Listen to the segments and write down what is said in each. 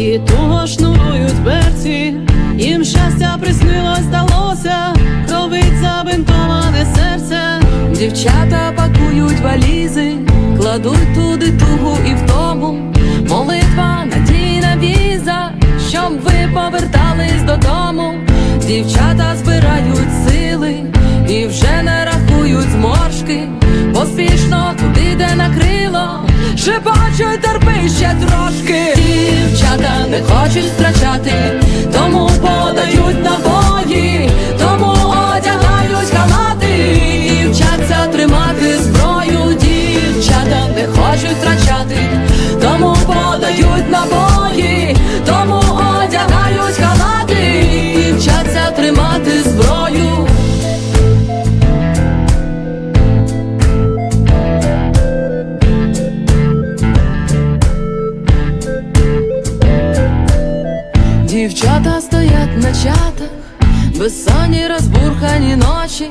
і туго шнурують берці, їм щастя приснилось, здалося, кровить забинтоване серце, дівчата пакують валізи, кладуть туди тугу і втому. Молитва надійна віза, щоб ви повертались додому. Дівчата збирають сили і вже не рахують зморшки, поспішно туди, де накрило, шепочуть не хочуть втрачати, тому подають набої, Дівчата стоять на чатах, безсонні розбурхані ночі,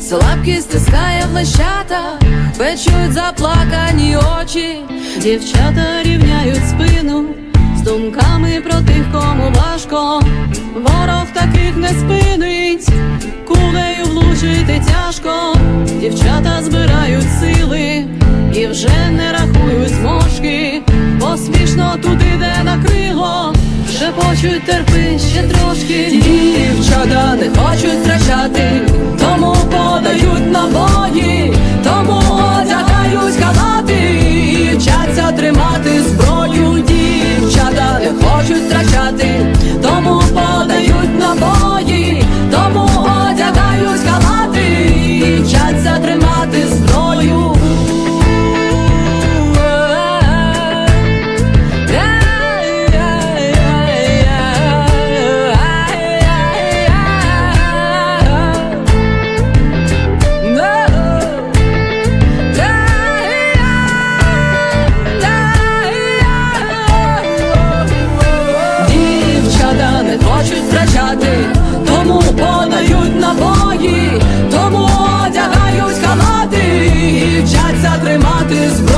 слабкість стискає в лещатах, печуть заплакані очі. Дівчата рівняють спину з думками про тих, кому важко. Ворог таких не спинить, кулею влучити тяжко. Дівчата збирають шепочуть терпи ще трошки. Дівчата не хочуть втрачати, this.